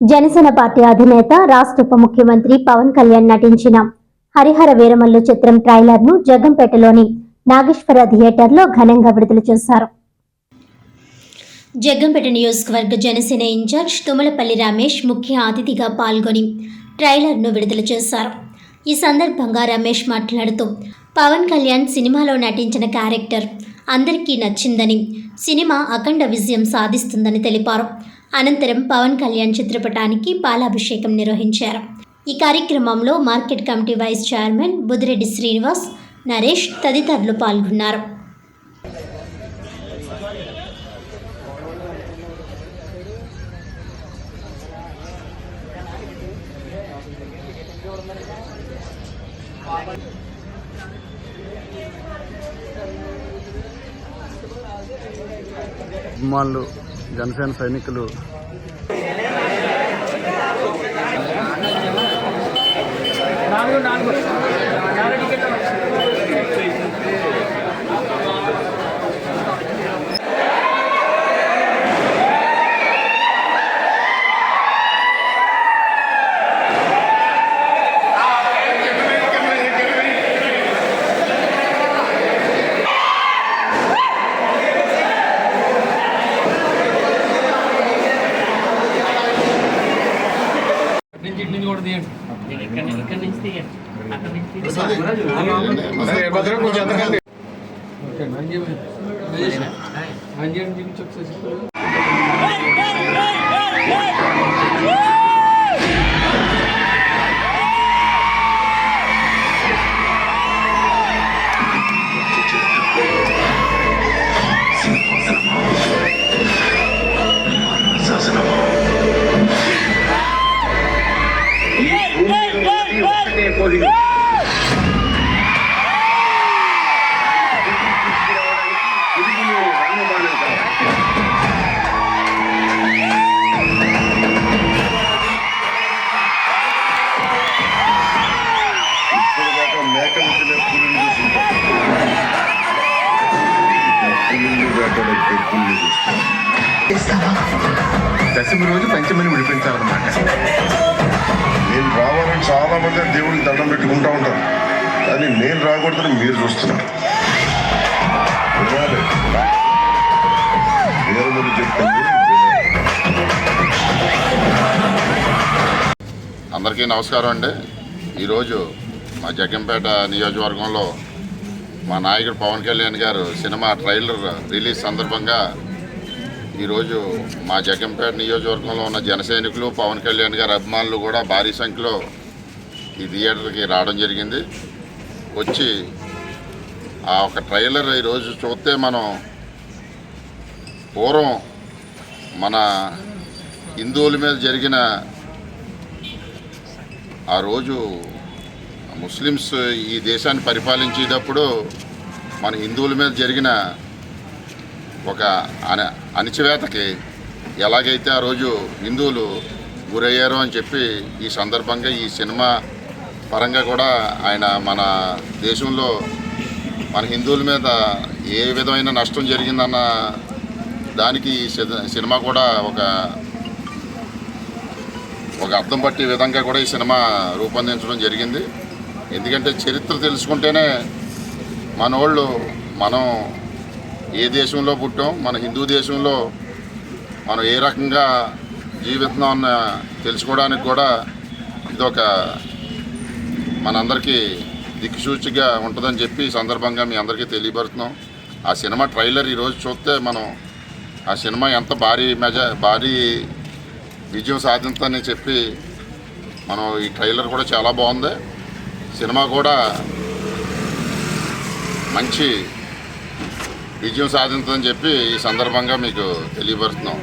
Janasena party అధినేత రాష్ట్ర ఉప ముఖ్యమంత్రి పవన్ కళ్యాణ్ నటించిన హరిహర వీరమల్లు చిత్రం ట్రైలర్ను జగంపేటలోని నాగేశ్వర థియేటర్లో ఘనంగా విడుదల చేశారు. జగ్గంపేట నియోజకవర్గ జనసేన ఇన్ఛార్జ్ తుమ్మలపల్లి రమేష్ ముఖ్య అతిథిగా పాల్గొని ట్రైలర్ను విడుదల చేశారు. ఈ సందర్భంగా రమేష్ మాట్లాడుతూ పవన్ కళ్యాణ్ సినిమాలో నటించిన క్యారెక్టర్ అందరికీ నచ్చిందని సినిమా అఖండ విజయం సాధిస్తుందని తెలిపారు. అనంతరం పవన్ కళ్యాణ్ చిత్రపటానికి పాలాభిషేకం నిర్వహించారు. ఈ కార్యక్రమంలో market committee vice chairman Budireddy Srinivas Naresh తదితరులు పాల్గొన్నారు. అభిమానులు జనసేన సైనికులు. నుంచి ఇటు నుంచి కూడా తీయండి ఇక్కడ ఇక్కడ నుంచి తీయండి అక్కడ నుంచి తీయండి ఓకే అంజీ అంజీ అని చూపించి ఒకసారి దశమి రోజు పంచమిని విడిపించాలన్నమాట. నేను రావాలని చాలా మంది దేవుడికి దండం పెట్టుకుంటా ఉంటారు. కానీ నేను రాకూడదని మీరు చూస్తున్నారు. చెప్పింది. అందరికీ నమస్కారం అండి. ఈరోజు మా జగ్గంపేట నియోజకవర్గంలో మా నాయకుడు పవన్ కళ్యాణ్ గారు సినిమా ట్రైలర్ రిలీజ్ సందర్భంగా ఈరోజు మా జగంపేట నియోజకవర్గంలో ఉన్న జనసైనికులు పవన్ కళ్యాణ్ గారి అభిమానులు కూడా భారీ సంఖ్యలో ఈ థియేటర్కి రావడం జరిగింది. వచ్చి ఆ ఒక ట్రైలర్ ఈరోజు చూస్తే మనం పూర్వం మన హిందువుల మీద జరిగిన ఆ రోజు ముస్లిమ్స్ ఈ దేశాన్ని పరిపాలించేటప్పుడు మన హిందువుల మీద జరిగిన ఒక అన అణిచివేతకి ఎలాగైతే ఆ రోజు హిందువులు గురయ్యారో అని చెప్పి ఈ సందర్భంగా ఈ సినిమా పరంగా కూడా ఆయన మన దేశంలో మన హిందువుల మీద ఏ విధమైన నష్టం జరిగిందన్న దానికి ఈ సినిమా కూడా ఒక ఒక అర్థం పట్టే విధంగా కూడా ఈ సినిమా రూపొందించడం జరిగింది. ఎందుకంటే చరిత్ర తెలుసుకుంటేనే మనోళ్ళు మనం ఏ దేశంలో పుట్టాం మన హిందూ దేశంలో మనం ఏ రకంగా జీవిస్తున్నాం అన్న తెలుసుకోవడానికి కూడా ఇదొక మనందరికీ దిక్సూచిగా ఉంటుందని చెప్పి ఈ సందర్భంగా మీ అందరికీ తెలియపరుస్తున్నాం. ఆ సినిమా ట్రైలర్ ఈరోజు చూస్తే మనం ఆ సినిమా ఎంత భారీ మెజ భారీ విజయం సాధించని చెప్పి మనం ఈ ట్రైలర్ కూడా చాలా బాగుంది. సినిమా కూడా మంచి విజయం సాధించదని చెప్పి ఈ సందర్భంగా మీకు తెలియపరుస్తున్నాం.